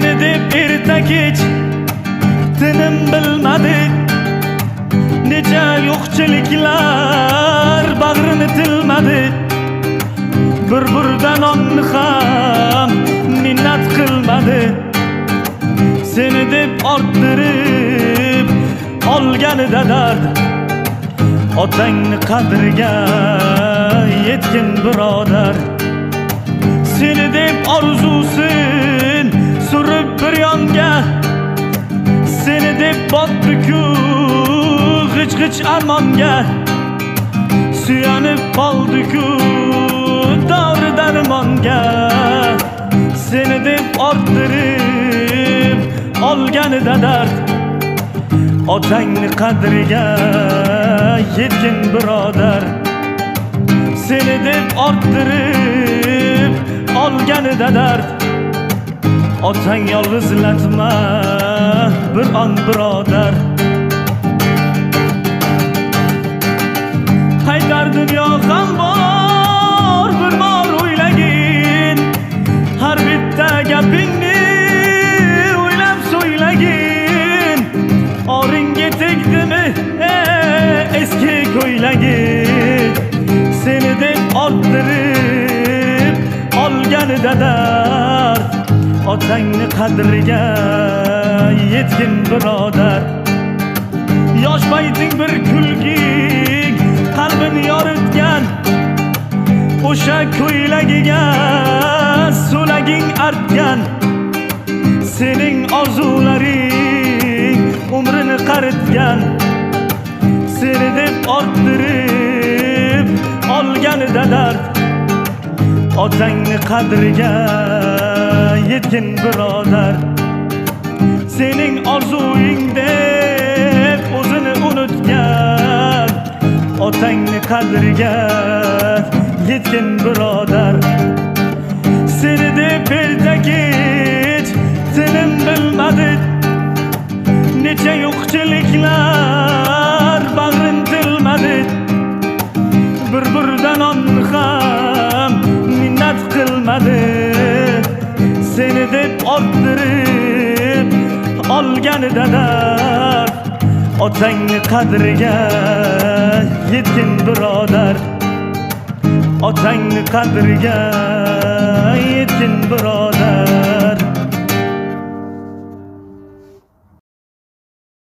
ertak hech tinim bilmadi necha yo'qchiliklar bag'rini tilmadi bir burda nonni ham minnat qilmadi seni deb orttirib olganida dard otangni qadriga yetgin birodar seni deb orzusin surib bir yonga seni deb botdiku g'ich g'ich armonga suyanib qoldiku dori darmonga seni deb orttirib olganida dard otangni qadriga yetgin birodar seni deb orttirib olganida dard otang yolg'izlatma bir on birodar Haydar dunyo ham bor bir bor o'ylagin har bitta gapingni o'ylab so'ylagin oringga tegdimi eh, eski ko'ylagin seni deb orttirib olganida dard otangni qadriga yetgin birodar yosh payting bir kulging qalbini yoritgan o'sha ko'ylagiga so'laging artgan sening orzularing umrini qaritgan seni deb orttirib olganida dard otangni qadriga yetgin birodar sening orzuing deb o'zini unutgan otangni qadriga yetgin birodar seni deb hech tinim bilmadi necha yo'qchiliklar bag'rin tilmadi bir burda nonni ham minnat qilmadi seni deb orttirib olganida dard otangni qadriga yetgin birodar otangni qadriga yetgin birodar